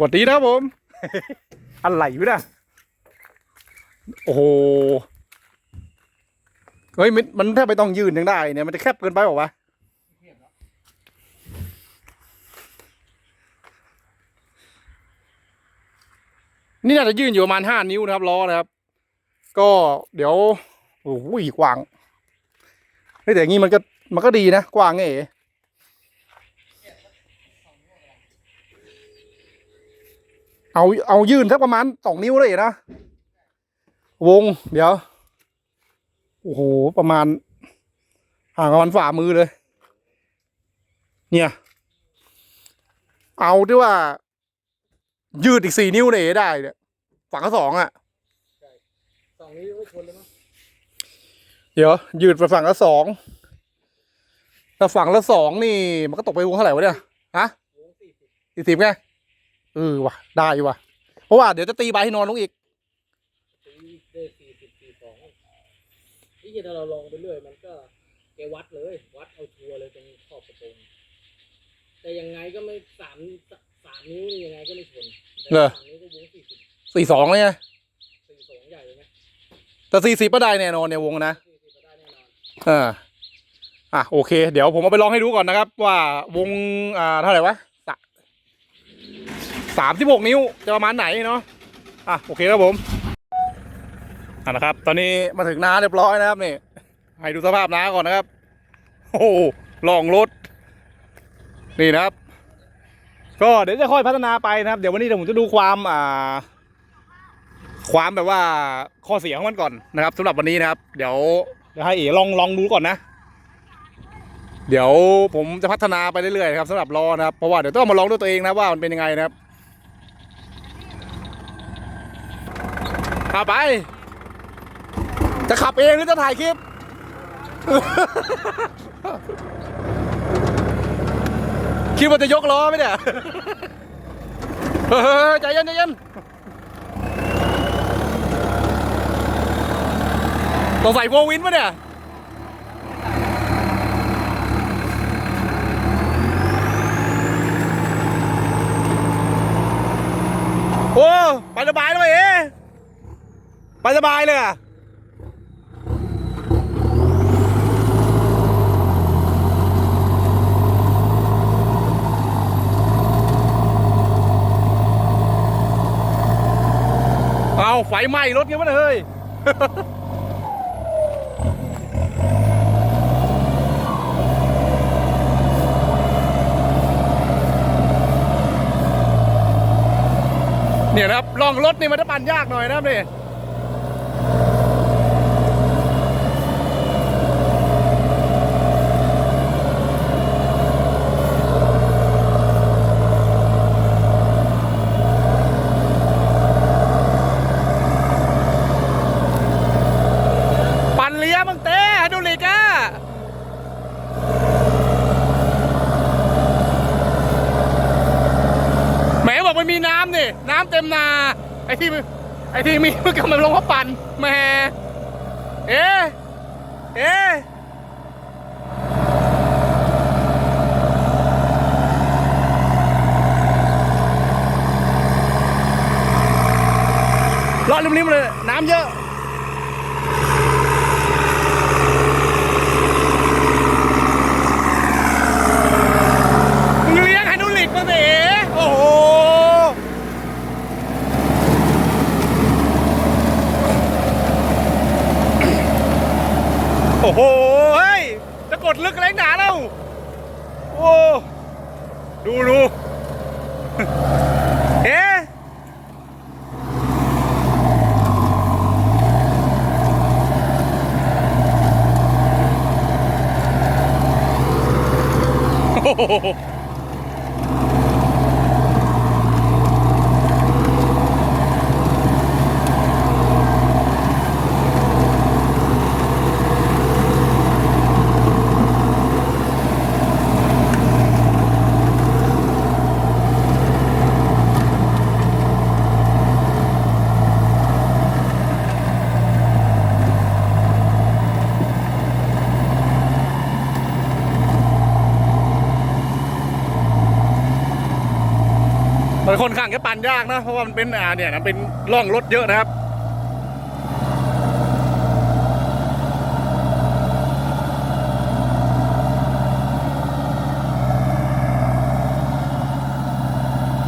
สวัสดีนะครับผม อะไรวะเนี่ยโอ้โหเฮ้ยมันมันแทบไม่ต้องยืนยังได้เนี่ยมันจะแคบเกินไปเปล่าวะนี่น่าจะยืนอยู่ประมาณห้านิ้วนะครับล้อนะครับ ก็เดี๋ยวโอ้โหกว้างเฮ้ยแต่อย่างงี้มันก็มันก็ดีนะกว้างไงเอ๋ เอาเอายื่นสักประมาณสองนิ้วเลยนะ วง เดี๋ยว โอ้โห ประมาณ ห่างประมาณฝ่ามือเลย เนี่ย เอาที่ว่า ยืดอีกสี่นิ้วเนี่ยได้เนี่ยฝั่งละสองอะสองนี้ไม่ชนเลยมั้งเดี๋ยว ยืดไปฝั่งละสองแต่ฝั่งละสองนี่ มันก็ตกไปวงเท่าไหร่วะเนี่ยฮะวงสี่สิบสี่สิบไง เออว่ะ ได้อยู่ว่ะ เพราะว่าเดี๋ยวจะตีใบให้นอนลงอีกตีได้สี่สิบสี่สองที่ถ้าเราลองไปเรื่อยมันก็แกวัดเลย วัดเอาชัวร์เลยตรงขอบประตูแต่ยังไงก็ไม่สามสามนิ้วนี่ยังไงก็ไม่ชนแต่เหรอสามนิ้วก็วงสี่สิบสี่สองเลยไงสี่สองใหญ่เลยไหมแต่สี่สิบก็ได้แน่นอนในยวงนะสี่สิบก็ได้แน่นอนอ่าอะโอเค เดี๋ยวผมเอาไปลองให้ดูก่อนนะครับ ว่าวงอ่าเท่าไหร่วะ สามสิบหกนิ้วจะประมาณไหนเนาะอะโอเคครับผมอะนะครับ ตอนนี้มาถึงนาเรียบร้อยนะครับนี่ให้ดูสภาพนาก่อนนะครับ โอ้หลองรถนี่นะครับ ก็เดี๋ยวจะค่อยพัฒนาไปนะครับ เดี๋ยววันนี้เดี๋ยวผมจะดูความอ่า ความแบบว่าข้อเสียของมันก่อนนะครับสำหรับวันนี้นะครับ เดี๋ยวเดี๋ยวให้เอ๋ลองลองดูก่อนนะเดี๋ยวผมจะพัฒนาไปเรื่อยๆนะครับสำหรับล้อนะครับเพราะว่าเดี๋ยวต้องมาลองด้วยตัวเองนะว่ามันเป็นยังไงนะครับ ขับไป จะขับเองหรือจะถ่ายคลิป คิดว่าจะยกล้อไหมเนี่ย เฮ้ยใจเย็นใจเย็นต้องใส่โฟวินปะเนี่ยโอ้ ไปสบายเลยเอ๊ ไปสบายเลยอะเอาไฟไหม้รถเงี้ยมันเฮ้ยเนี่ยนะครับลองรถนี่มันจะปั่นยากหน่อยนะครับนี่ปั่นเลี้ยมังเต้ไฮดรอลิกอะแหมบอกมันมีน้ำนี่ น้ำเต็มนา ไอ้ที่ไอ้ที่มีมันกำลังลงเขาปั่นแหมเอ๊ะเอ๊ะรอดริมๆเลย น้ำเยอะ มึงเลี้ยงไฮดรอลิกมาสิโอ้โห โอ้โหเฮ้ยจะกดลึกอะไรหนาแล้วโอ้ดูดูเอ๊โอ้ โหค่อนข้างจะปั่นยากนะ เพราะว่ามันเป็นอ่าเนี่ยนะเป็นร่องรถเยอะนะครับ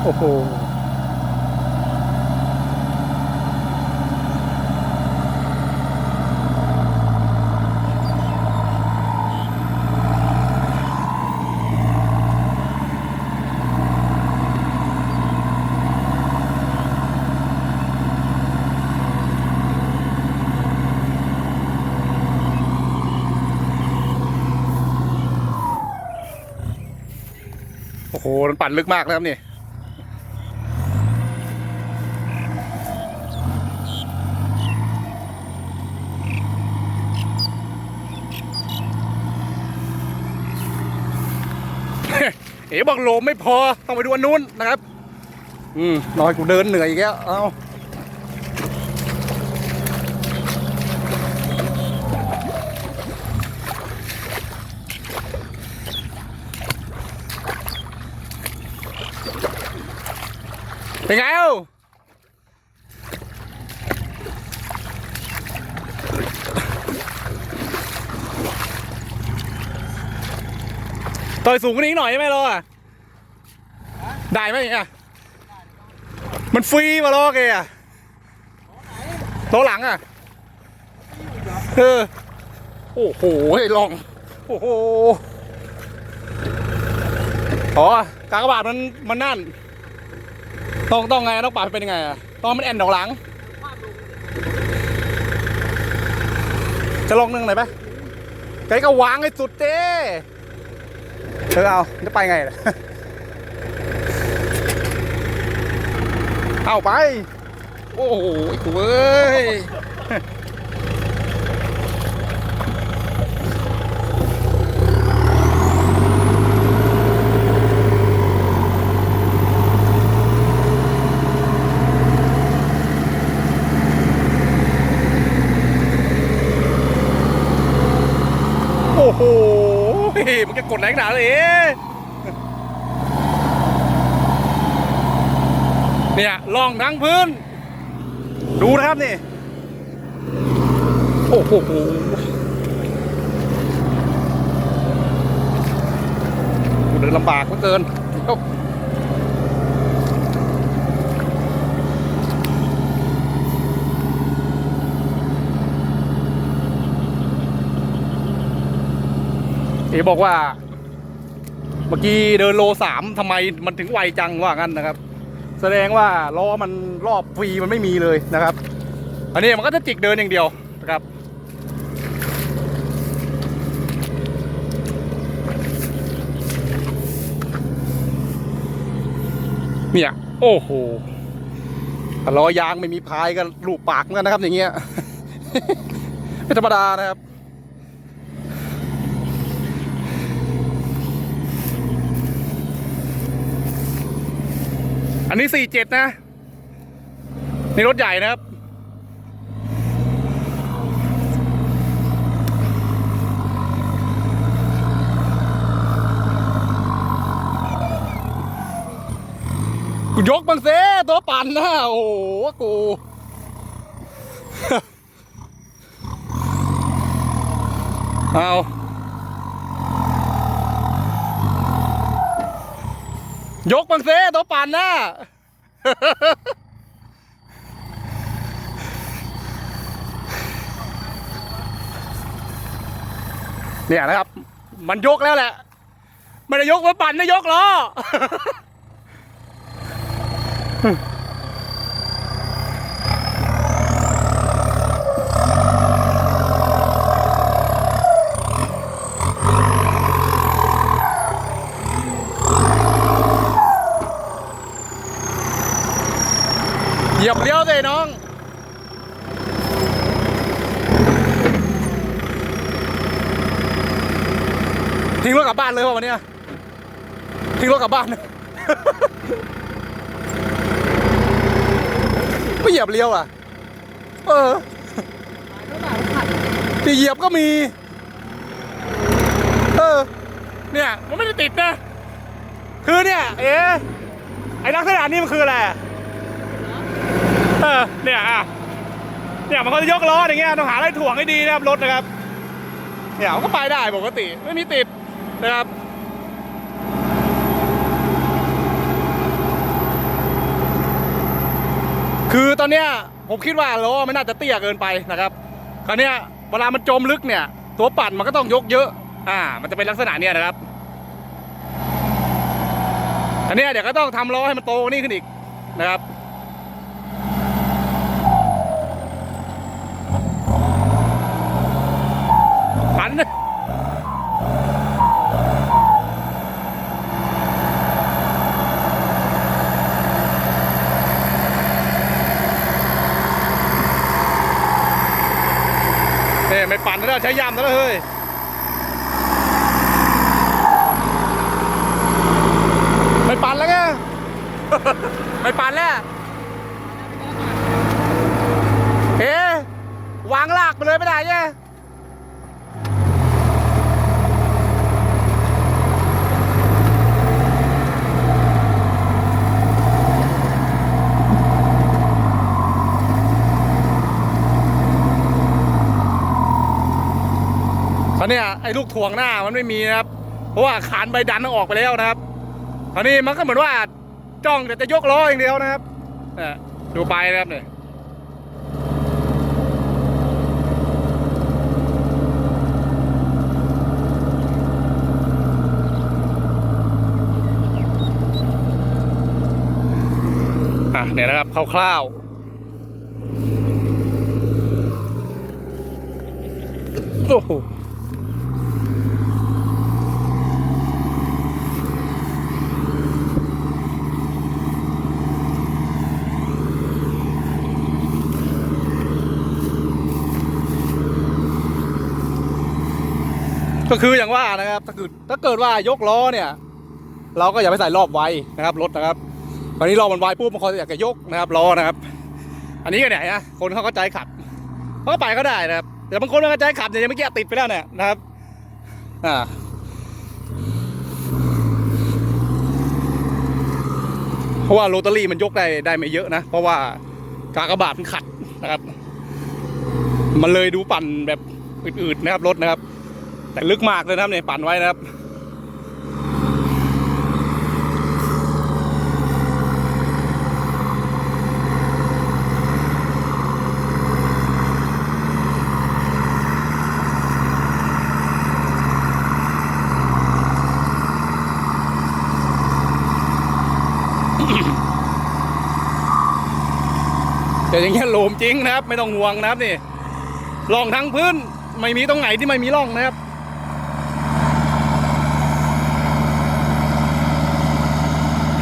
โอ้โห โอ้โห มันปั่นลึกมากนะครับนี่เอ๋บอกโลมไม่พอ ต้องไปดูอันนู้นนะครับ อืมน้อยกูเดินเหนื่อยอีกแล้ว เอา เป็นไงเอ้าต่อยสูงกว่านี้หน่อยได้ไหมเราอะได้ไหมอะมันฟรีมาล้อแกอะล้อหลังอะเออโอ้โหให้ลอง โอ้โหอ๋อกากบาทมันมันนั่น ต้องต้องไงต้องปรับให้เป็นยังไงอะต้องมันแอนดอกหลัง จะลองนึ่งหน่อยปะไกก็วางให้สุดเต้เธอเอาจะไปไงล่ะเอาไป โอ้โหไอ้กูเอ้ย โอ้โห มันจะกดแรงหนาเลยเอ๊ะเนี่ยล่องทั้งพื้น ดูนะครับนี่ โอ้โหเดินลำบากเหลือเกิน เอ๋บอกว่า เมื่อกี้เดินโลสามทำไมมันถึงไวจังว่างั้นนะครับ แสดงว่าล้อมันรอบฟรีมันไม่มีเลยนะครับ อันนี้มันก็จะจิกเดินอย่างเดียวนะครับเนี่ยโอ้โหล้อยางไม่มีพายก็ลูกปากเหมือนกันนะครับ อย่างเงี้ยไม่ธรรมดานะครับ อันนี้สี่เจ็ดนะ นี่รถใหญ่นะครับ กูยกบังเซตัวปั่นนะโอ้โหกูเอา ยกบังเซตัวปั่นนะเนี่ยนะครับ มันยกแล้วแหละ ไม่ได้ยกมันปั่นไม่ยกล้อ เหยียบเลยวสิน้อง ทิ้งรถกลับบ้านเลยวะวันนี้ทิ้งรถกลับบ้านไม่เหยียบเลี้ยวอะ เออที่เหยียบก็มี เออ เนี่ย มันไม่ได้ติดนะ คือเนี่ย เอ๊ะไอ้ลักษณะนี้มันคืออะไร เออเนี่ยอะเนี่ยมันก็จะยกล้ออย่างเงี้ยต้องหาอะไรถ่วงให้ดีนะครับรถนะครับ เนี่ยมันก็ไปได้ปกติไม่มีติดนะครับคือตอนเนี้ยผมคิดว่าล้อมันน่าจะเตี้ยเกินไปนะครับคราวเนี้ยเวลามันจมลึกเนี่ย ตัวปั่นมันก็ต้องยกเยอะ อ่า มันจะเป็นลักษณะเนี้ยนะครับอันเนี้ยเดี๋ยวก็ต้องทำล้อให้มันโตนี่ขึ้นอีกนะครับ ปั่นนะเนี่ยไม่ปั่น แล้วใช้ยามแล้วเฮ้ย ไม่ปั่นแล้วไง ไม่ปั่นแล้ว เอ๊ะวางลากไปเลยไม่ได้ไง ตอนเนี้ยไอ้ลูกถ่วงหน้ามันไม่มีนะครับ เพราะว่าขานใบดันต้องออกไปแล้วนะครับคราวนี้มันก็เหมือนว่าจ้องแต่จะยกล้ออย่างเดียวนะครับดูไปนะครับเนี่ยอะเนี่ยนะครับคร่าวๆโอ้ ก็คืออย่างว่านะครับถ้าเกิดถ้าเกิดว่ายกล้อเนี่ย เราก็อย่าไปใส่รอบไวนะครับรถนะครับตอนนี้รอบมันไวปุ๊บมันคอยอยากจะยกนะครับล้อนะครับ อันนี้ก็เนี่ยนะคนเขาก็ใจขับเขาก็ไปก็ได้นะครับแต่บางคนม่เข้าใจขับเนี่ยยังไม่แก้ติดไปแล้วเนี่ยนะครับอ่าเพราะว่าโรตารี่มันยกได้ได้ไม่เยอะนะ เพราะว่ากากบาทมันขัดนะครับ มันเลยดูปั่นแบบอืดๆนะครับรถนะครับ แต่ลึกมากเลยนะครับเนี่ยปั่นไว้นะครับแต่อย่างเงี้ยโลมจริงนะครับ ไม่ต้องห่วงนะครับนี่ร่องทั้งพื้น ไม่มีตรงไหนที่ไม่มีร่องนะครับ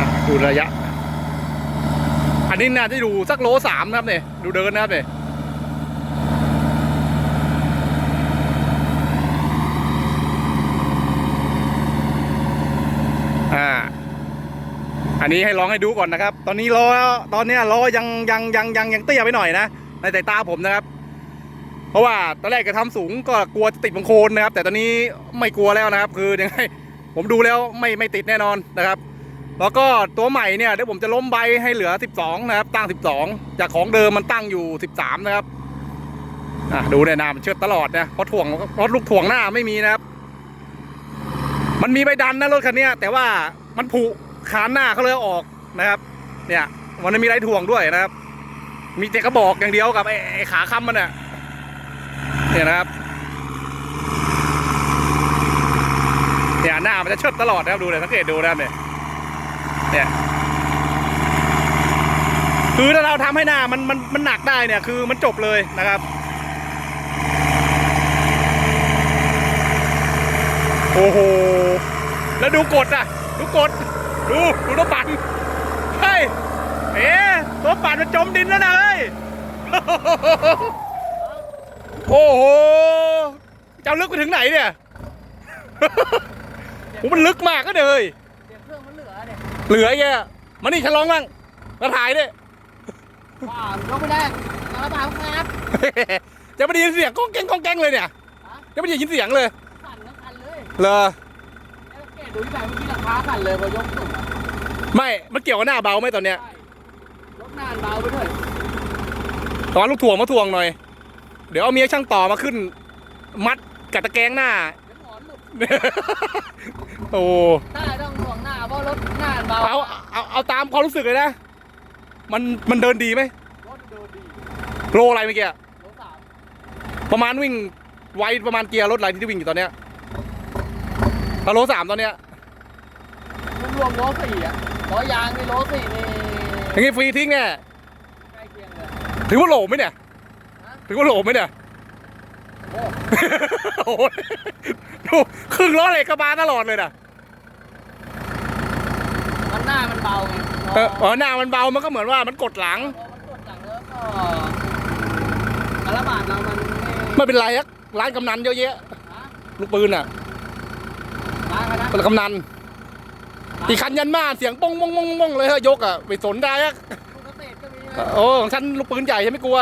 อะ ดูระยะ อันนี้น่าจะดูสักโลสามนะครับเนี่ยดูเดินนะครับเนี่ยอ่า อันนี้ให้ลองให้ดูก่อนนะครับ ตอนนี้ล้อตอนนี้ล้อยังยังยังยังยังเตี้ยไปหน่อยนะในสายตาผมนะครับ เพราะว่าตอนแรกจะทำสูงก็กลัวจะติดบังโคลนนะครับ แต่ตอนนี้ไม่กลัวแล้วนะครับ คือยังไงผมดูแล้วไม่ไม่ติดแน่นอนนะครับ แล้วก็ตัวใหม่เนี่ยเดี๋ยวผมจะล้มใบให้เหลือ 12 นะครับ ตั้ง 12 จากของเดิมมันตั้งอยู่ 13 นะครับอะดูในยนามันเชิดตลอดนะเพราะถ่วงเพราะลูกถ่วงหน้าไม่มีนะครับ มันมีใบดันนะรถคันนี้แต่ว่ามันผุขานหน้าเขาเลยออกนะครับ เนี่ยมันไม่มีไรถ่วงด้วยนะครับ มีแต่กระบอกอย่างเดียวกับไอ้ขาค้ำมันน่ะเนี่ยนะครับเนี่ยหน้ามันจะเชิดตลอดนะครับดูเลยสังเกตดูนะครับเนี่ย เนี่ยคือถ้าเราทำให้หน้ามันมันมันหนักได้เนี่ยคือมันจบเลยนะครับโอ้โห แล้วดูกดอะ ดูกด ดู ดูตัวปั่น เฮ้ย เอ๊ะตัวปั่นมันจมดินแล้วนะเฮ้ย โอ้โหจะเอาลึกไปถึงไหนเนี่ยโอ้มันลึกมากก็เลย เนี่ยเหลือไอ้แกมานี่ฉันร้องบ้างมาถ่ายดิว้าวลงไปได้กระบะครับ จะไม่ได้ยินเสียงก้องแกงก้องแกงเลยเนี่ยฮะจะไม่ได้ยินเสียงเลยสั่นทั้งคันเลยเหรอแล้วสังเกตดูที่ไหนเมื่อกี้ราคาสั่นเลยพอยกสูงอะไม่ มันเกี่ยวกับหน้าเบาไหมตอนเนี้ยใช่รถนานเบาไปด้วยตอนลูกถ่วงมาถ่วงหน่อย เดี๋ยวเอาเมียช่างต่อมาขึ้น มัดกับตะแกรงหน้าเดี๋ยวหมอนหลุดโอ้ได้ต้อง ห่วงหน้าเพราะรถนานเบาเอาเอาเอาตามความรู้สึกเลยนะ มันมันเดินดีไหมรถเดินดีโลอะไรเมื่อกี้อะรถสามประมาณวิ่งไวประมาณเกียร์รถอะไรที่วิ่งอยู่ตอนเนี้ยถ้าโลสามตอนเนี้ยรวมๆรถสี่อะล้อยางนี่รถสี่นี่อย่างงี้ฟรีทิ้งแน่ใกล้เคียงเลย ถือว่าโหลไหมเนี่ยฮะ ถือว่าโหลไหมเนี่ย โอ้โอ้โหดูครึ่งล้อเหล็กกระบาตลอดเลยนะ มันหน้ามันเบาไง เอออหน้ามันเบามันก็เหมือนว่ามันกดหลัง มันกดหลังแล้วก็กระบาดเรามันไม่เป็นไรอะร้านกำนันเยอะแยะลูกปืนอะล้านนะเป็นกำนันอีกคันยันมาเสียงป้องป้องป้องป้องเลยฮะยกอะไปสนได้อะดูกระโอ้ของฉันลูกปืนใหญ่ฉันไม่กลัว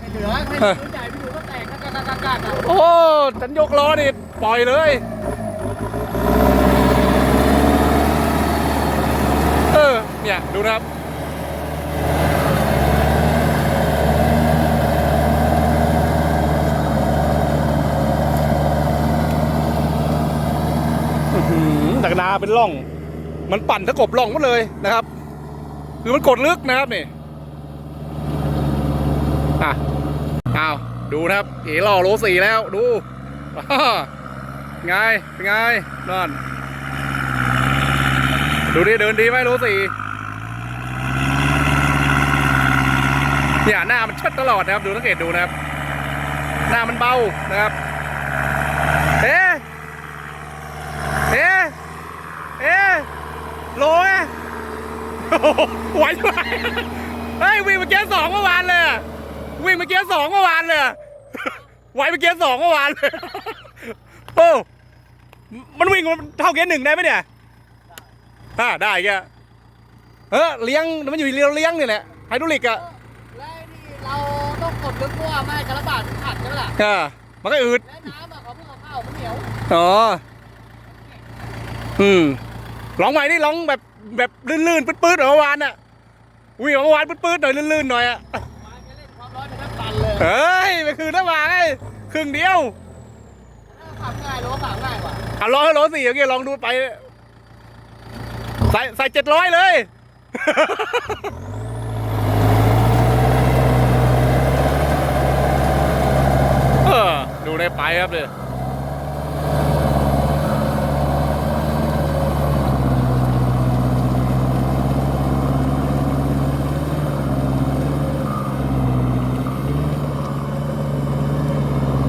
ไม่เหลือไม่เหลือใหญ่พี่ดูก็แตกกากากากากอะโอ้ฉันยกล้อนี่ปล่อยเลย เนี่ย ดูนะครับอื้อหือดักนาเป็นร่อง มันปั่นตะกบร่องหมดเลยนะครับ คือมันกดลึกนะครับนี่อะอ้าวดูนะครับ เอ๋ล่อโลสี่แล้วดูไงเป็นไงนั่นดูดิเดินดีไหมโลสี่ เนี่ยหน้ามันเชิดตลอดนะครับ ดูสังเกตดูนะครับ หน้ามันเบานะครับ เอ๊ะเอ๊ะเอ๊ะโลเอ๊ะโอ้โหไหวไหมเฮ้ยวิ่งมาเกียร์สองเมื่อวานเลยวิ่งมาเกียร์สองเมื่อวานเลยไหวมาเกียร์สองเมื่อวานเลยโอ้มันวิ่งเท่าเกียร์หนึ่งได้ไหมเนี่ยอ่าได้แกเออเลี้ยงมันอยู่เลี้ยงเลี้ยงนี่แหละไฮดรอลิกอะ แล้วไอ้นี่เราต้อง กดลึกเพราะว่าไม่ให้กระบาดขัดใช่ไหมล่ะอ่ามันก็อืดแล้วน้ำอะเขาเพิ่งเอาเข้ามันเหนียวอ๋ออืมร้องใหม่นี่ร้องแบบแบบลื่นๆปื๊ดๆเหมือนเมื่อวานอะวิ่งเมื่อวานปื๊ดๆหน่อยลื่นๆหน่อยอะมาจะเล่นความร้อนในทั้งตันเลยเฮ้ยไปคืนน้ำมาไงครึ่งเดียวถ้าขับง่ายหรือว่าขับง่ายกว่าอะร้อยร้อยสี่เมื่อกี้ลองดูไป ใส่ใส่เจ็ดร้อยเลย เออ ดู ได้ไปครับเลย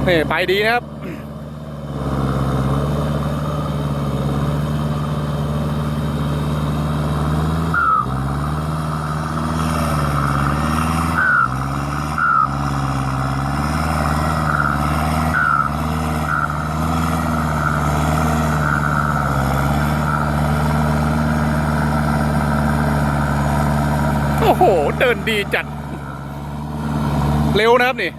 นี่ไปดีนะครับ โอ้โห เดีจัด เร็วนะครับนี่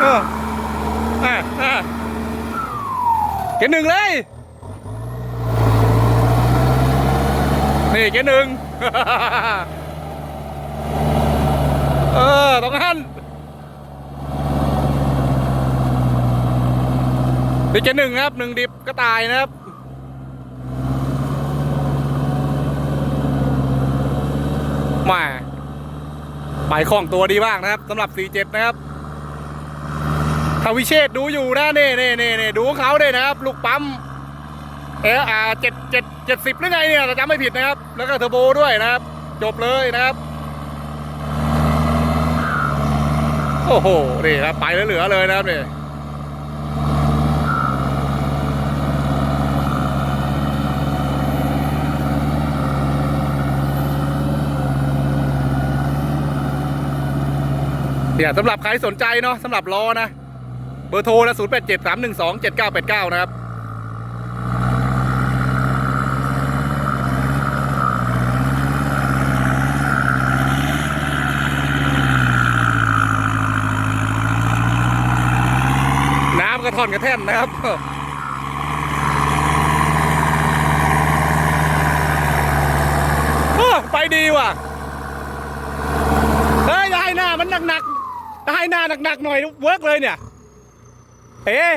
เอออะอะเกียร์หนึ่งเลย นี่เกียร์หนึ่งเออตรงนั้นนี่เกียร์หนึ่งครับหนึ่งดิบก็ตายนะครับมาไปคล่องตัวดีมากนะครับสำหรับ 47 นะครับ ถ้าวิเชษดูอยู่นะเน่เน่เน่เน่ดูเขาด้วยนะครับ ลูกปั๊มเอออาเจ็ดเจ็ดเจ็ดสิบหรือไงเนี่ยจำไม่ผิดนะครับ แล้วก็เทอร์โบด้วยนะครับ จบเลยนะครับ โอ้โหนี่ครับไปเหลือๆเลยนะครับนี่ยเนี่ยสำหรับใครสนใจเนาะสำหรับล้อนะ บอร์โทรนะ0 8 7 3 1 2 7 9 8 9นะครับน้ำกระท่อนกระแท่นนะครับ ไปดีว่ะ เฮ้ยอย่าให้หน้ามันหนักๆถ้าให้หน้าหนักๆหน่อยเวิร์กเลยเนี่ย เอ๊ะ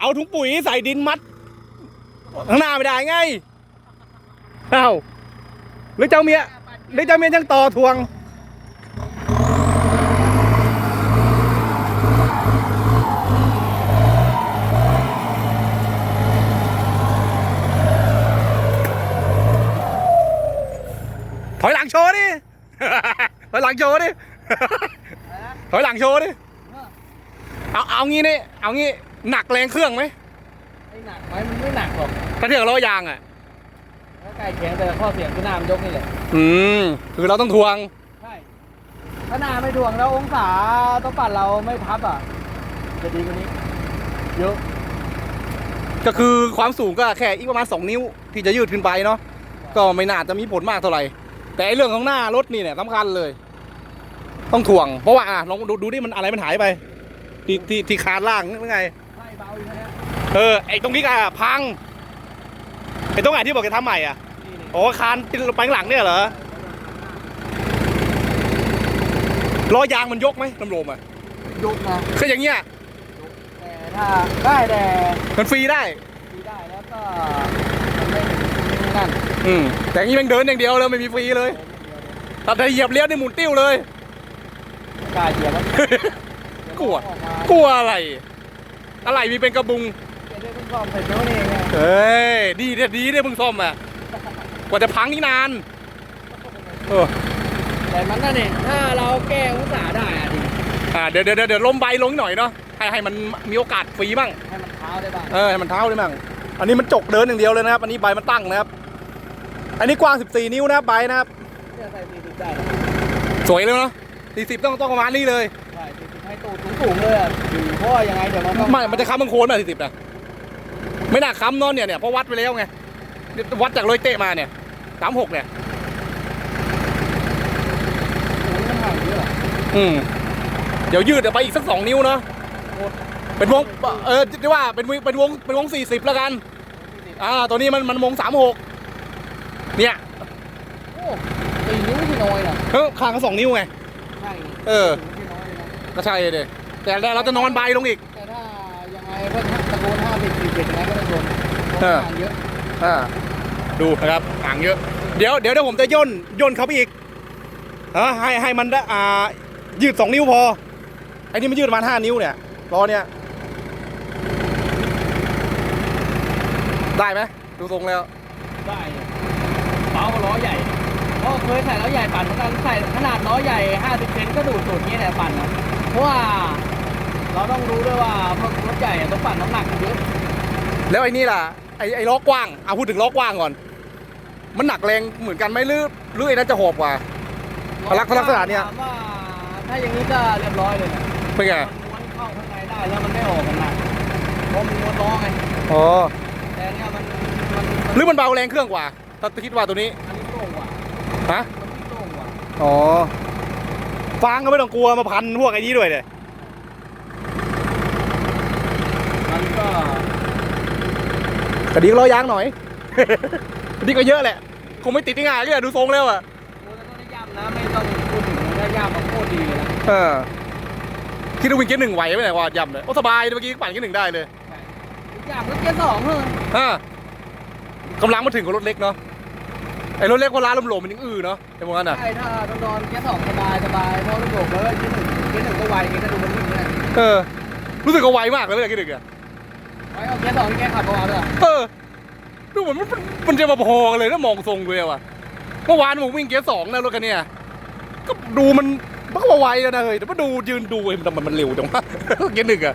เอาถุงปุ๋ยใส่ดินมัดข้างหน้าไม่ได้ไงเอ้าหรือเจ้าเมียหรือเจ้าเมียยังต่อทวงถอยหลังโชว์ดิ ถอยหลังโชว์ดิ ถอยหลังโชว์ดิ เอาเอางี้นี่เอางี้หนักแรงเครื่องไหมไอ้หนักไหมมันไม่หนักหรอกถ้าเทียบกับล้อยางอะถ้าไกลเคียงแต่ข้อเสียคือหน้ามันยกนี่แหละอืมคือเราต้องทวงใช่ถ้าหน้าไม่ถ่วงแล้วองศาต้องปัดเราไม่พับอะจะดีกว่านี้เยอะก็คือความสูงก็แค่อีกประมาณ 2 นิ้วที่จะยืดขึ้นไปเนาะก็ไม่น่าจะมีผลมากเท่าไหร่ แต่ไอ้เรื่องของหน้ารถนี่เนี่ยสำคัญเลย ต้องถ่วง เพราะว่าอะลองดูดูดิมันอะไรมันหายไป ที่ที่ที่คานล่างนี่เป็นไงไล่เบาอยู่นะเนี่ยเออไอ้ตรงนี้ก็พังไอ้ตรงไหนที่บอกจะทำใหม่อะนี่นี่โอ้คานไปข้างหลังเนี่ยเหรอล้อยางมันยกไหมลำโลมอะยกนะคืออย่างเงี้ยแต่ถ้าได้แต่มันฟรีได้ดีได้แล้วก็มันไม่ไม่นั่นอืมแต่อย่างนี้แม่งเดินอย่างเดียวเลยไม่มีฟรีเลยแต่ถ้าเหยียบเลี้ยวนี่หมุนติ้วเลยกล้าเหยียบแล้ว กลัวออกมากลัวอะไร อะไรมีเป็นกระบุง เดี๋ยวเพิ่งซ่อมเสร็จแล้วนี่ไงเอ้ย ดีเนี่ยดีเนี่ยเพิ่งซ่อมอะ กว่าจะพังนี่นานเออแต่มันนั่นเองถ้าเราแก้องศาได้อะดีอ่าเดี๋ยวเดี๋ยวเดี๋ยวเดี๋ยวลมใบลงหน่อยเนาะ ให้ให้มันมีโอกาสฟรีบ้าง ให้มันเท้าได้บ้างเออให้มันเท้าได้บ้าง อันนี้มันจกเดินอย่างเดียวเลยนะครับ อันนี้ใบมันตั้งนะครับ อันนี้กว้าง 14 นิ้วนะครับใบนะครับจะใส่สี่สิบได้นะสวยเลยเนาะ40 ต้องต้องประมาณนี้เลย สูงๆเลยอะดีเพราะว่ายังไงเดี๋ยวมันต้องไม่ มันจะค้ำบางโคนป่ะ40นะไม่น่าค้ำเนอะเนี่ยเนี่ยเพราะวัดไปแล้วไงวัดจากรอยเตะมาเนี่ย36เนี่ย มันห่างเยอะอะอืม เดี๋ยวยืดไปอีกสักสองนิ้วเนาะโคตรเป็นวง เออที่ว่าเป็นวงเป็นวงเป็นวงสี่สิบแล้วกัน อ่า ตัวนี้มันมันวงสามหกเนี่ยโอ้ตีนิ้วที่น้อยนะเออข้างก็สองนิ้วไง ใช่เออที่น้อยเลยนะก็ใช่เลย แต่แต่เราจะนอนใบลงอีก แต่ถ้ายังไงก็ตะโกนห้าสิบสี่สิบยังไงก็ต้องโดนเออห่างเยอะ อ่าดูนะครับห่างเยอะเดี๋ยวเดี๋ยวเดี๋ยวผมจะย่นย่นเขาไปอีกอ่าให้ให้มันได้อ่ายืดสองนิ้วพอไอ้นี่มันยืดประมาณห้านิ้วเนี่ยรอเนี่ย ได้ไหมดูทรงแล้ว ได้เนี่ยเบากว่าล้อใหญ่เพราะเคยใส่ล้อใหญ่ปั่นเหมือนกันใส่ขนาดล้อใหญ่ห้าสิบเซนก็ดูดสูตรนี้แหละปั่นนะเพราะว่า เราต้องรู้ด้วยว่าพวกรถใหญ่อะต้องปั่นน้ำหนักเยอะแล้วไอ้นี่ล่ะไอ้ไอ้ล้อกว้างเอาพูดถึงล้อกว้างก่อน มันหนักแรงเหมือนกันไหมหรือหรือไอ้นั่นจะหอบกว่าลักษณะเนี่ย ถามว่าถ้าอย่างนี้ก็เรียบร้อยเลยนะเป็นไงมันม้วนเข้าข้างในได้แล้วมันไม่ออกกันหนักเพราะมันม้วนล้อไงอ๋อแต่เนี่ยมันมันหรือมันเบาแรงเครื่องกว่าถ้าคิดว่าตัวนี้อันนี้โล่งกว่าฮะมันโล่งกว่าอ๋อฟางก็ไม่ต้องกลัวมาพันพวกไอ้นี้ด้วยเลย มันก็ แต่ดีก็ล้อยางหน่อยดีก็เยอะแหละ คงไม่ติดง่ายๆเลยดูทรงแล้วอะโอ้แล้วก็ได้ย่ำนะไม่ต้องพูดถึงถ้าย่ำมันโคตรดีเลยนะเออคิดว่าวิ่งเกียร์หนึ่งไหวไหมเนี่ยว่าย่ำเลยโอ้สบายเมื่อกี้ปั่นเกียร์หนึ่งได้เลยใช่ย่ำก็เกียร์สองเฮ้ยฮะกำลังมาถึงกับรถเล็กเนาะไอ้รถเล็กเวลาลมโหลมันยังอื้อเนาะไอ้พวกนั้นอะใช่ถ้าต้องนอนเกียร์สองสบายสบายเพราะระบบเลยเกียร์หนึ่งเกียร์หนึ่งก็ไวเกียร์ก็ดูมันนิ่งเลยเออรู้สึกว่าไวมากเลยเมื่อกี้ดึกอะ ไว้เอาเกียร์สองที่แกขับเบาๆเลยเออดูเหมือนมันมันมันจะมาพอกันเลยถ้ามองทรงเลยว่ะเมื่อวานผมวิ่งเกียร์สองนะรถคันเนี้ยก็ดูมันมันก็ไวแล้วนะเฮ้ยแต่มาดูยืนดูเอ้ยมันมันมันเร็วจังวะเกียร์หนึ่งอะ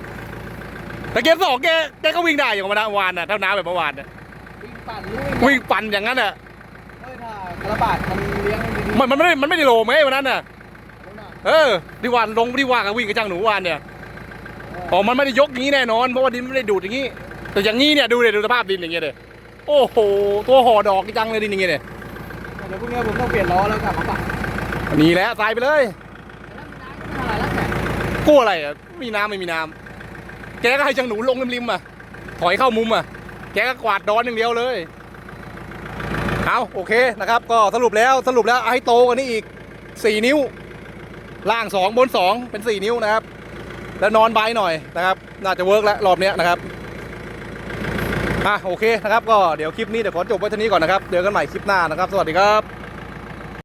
แต่เกียร์สองแกแกก็วิ่งได้อย่างเมื่อวานน่ะเท่าน้ำแบบเมื่อวานน่ะวิ่งปั่นวิ่งวิ่งปั่นอย่างนั้นอะเฮ้ยถ้าคาราบาดมันเลี้ยงดีๆมันมันไม่ได้มันไม่ได้โลไหมวันนั้นน่ะเอาหน่อยเออที่วันลงที่ว่ากับวิ่งกับจ้างหนูวานเนี่ย อ๋อ มันไม่ได้ยกอย่างนี้แน่นอน เพราะว่าดินไม่ได้ดูดอย่างนี้ แต่อย่างนี้เนี่ยดูเลยดูสภาพดินอย่างเงี้ยเลยโอ้โห ตัวห่อดอกจังเลยดินอย่างเงี้ยเลยเดี๋ยวพรุ่งนี้ผมต้องเปลี่ยนล้อแล้วกลับมาปั่นนี่แหละตายไปเลยแล้วน้ำก็ไม่เท่าไหร่แล้วแต่กลัวอะไรอะมีน้ำไม่มีน้ำแกก็ให้จังหนูลงริมๆอะ ถอยเข้ามุมอะ แกก็กวาดดอนอย่างเดียวเลย เอาโอเคนะครับ ก็สรุปแล้วสรุปแล้วเอาให้โตกว่านี้อีก 4 นิ้ว ล่าง 2 บน 2 เป็น 4 นิ้วนะครับ แล้วนอนใบหน่อยนะครับ น่าจะเวิร์กแล้วรอบนี้นะครับอะโอเคนะครับ ก็เดี๋ยวคลิปนี้เดี๋ยวขอจบไว้เท่านี้ก่อนนะครับเจอกันใหม่คลิปหน้านะครับ สวัสดีครับ